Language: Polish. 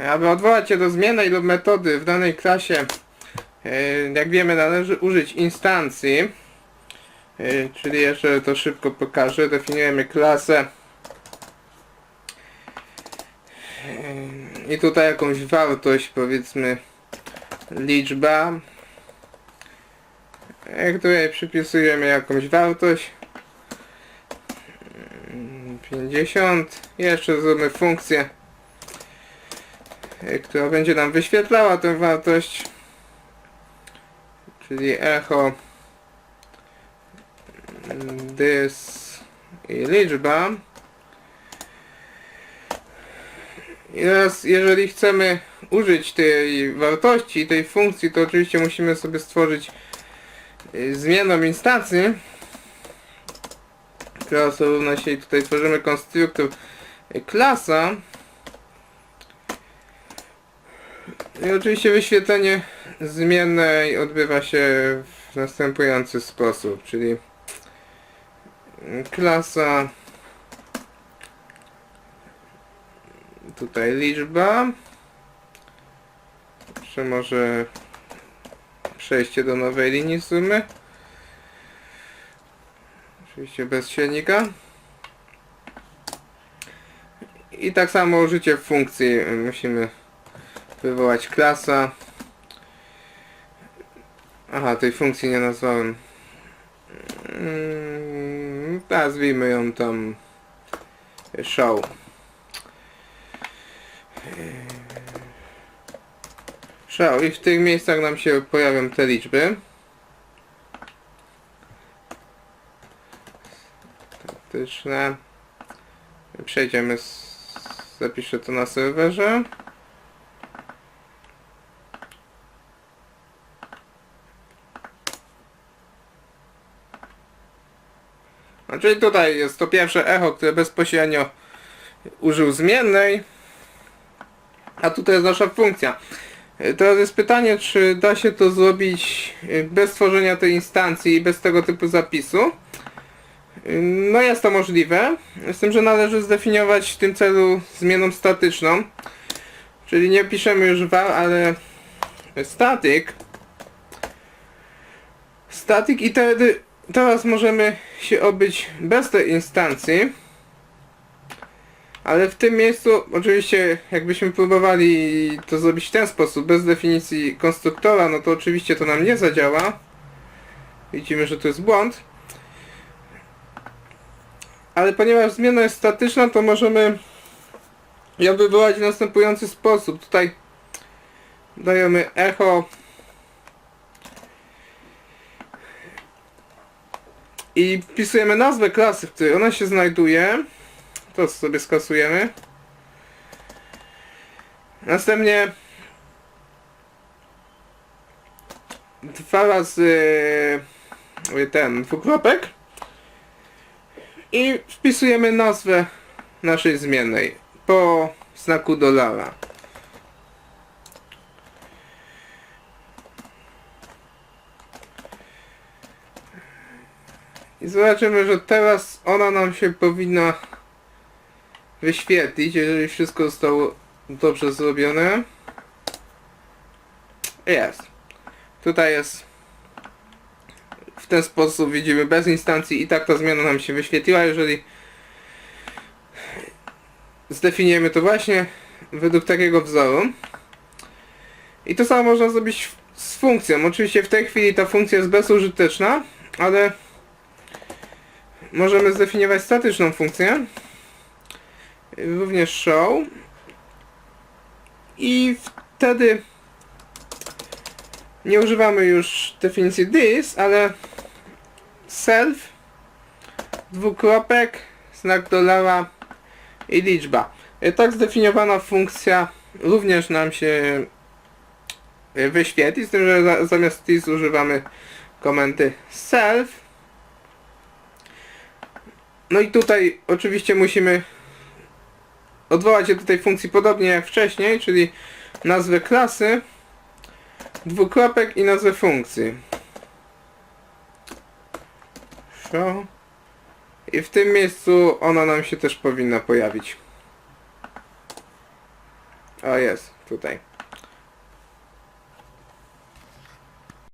Aby odwołać się do zmiennej lub metody w danej klasie, e, jak wiemy należy użyć instancji, e, czyli jeszcze to szybko pokażę, definiujemy klasę. E, i tutaj jakąś wartość, powiedzmy liczba, której przypisujemy jakąś wartość. 50, jeszcze zróbmy funkcję która będzie nam wyświetlała tę wartość czyli echo dys i liczba. I teraz jeżeli chcemy użyć tej wartości, tej funkcji to oczywiście musimy sobie stworzyć y, zmienną instancję która równa się tutaj tworzymy konstruktor y, klasa I oczywiście wyświetlenie zmiennej odbywa się w następujący sposób, czyli klasa tutaj liczba czy może przejście do nowej linii sumy oczywiście bez silnika. I tak samo użycie funkcji musimy wywołać klasa. Aha, tej funkcji nie nazwałem. Mm, nazwijmy ją tam show. Show i w tych miejscach nam się pojawią te liczby. Statyczne. Przejdziemy z... Zapiszę to na serwerze. Czyli tutaj jest to pierwsze echo, które bezpośrednio użył zmiennej. A tutaj jest nasza funkcja. Teraz jest pytanie, czy da się to zrobić y, bez tworzenia tej instancji i bez tego typu zapisu. No jest to możliwe, z tym, że należy zdefiniować w tym celu zmienną statyczną. Czyli nie piszemy już var, ale static. Static i wtedy teraz możemy się obyć bez tej instancji. Ale w tym miejscu, oczywiście, jakbyśmy próbowali to zrobić w ten sposób, bez definicji konstruktora, no to oczywiście to nam nie zadziała. Widzimy, że to jest błąd. Ale ponieważ zmiana jest statyczna, to możemy ją wywołać w następujący sposób. Tutaj dajemy echo i wpisujemy nazwę klasy, w której ona się znajduje. To sobie skasujemy. Następnie dwa razy yy, ten dwukropek i wpisujemy nazwę naszej zmiennej po znaku dolara. I zobaczymy, że teraz ona nam się powinna wyświetlić, jeżeli wszystko zostało dobrze zrobione. Jest. Tutaj jest w ten sposób widzimy bez instancji i tak ta zmiana nam się wyświetliła, jeżeli zdefiniujemy to właśnie według takiego wzoru. I to samo można zrobić z funkcją. Oczywiście w tej chwili ta funkcja jest bezużyteczna, ale możemy zdefiniować statyczną funkcję. Również show. I wtedy nie używamy już definicji this, ale self dwukropek znak dolara i liczba. Tak zdefiniowana funkcja również nam się wyświetli, z tym, że za- zamiast this używamy komendy self no i tutaj oczywiście musimy odwołać się do tej funkcji podobnie jak wcześniej, czyli nazwę klasy, dwukropek i nazwę funkcji. Show. I w tym miejscu ona nam się też powinna pojawić. O jest, tutaj.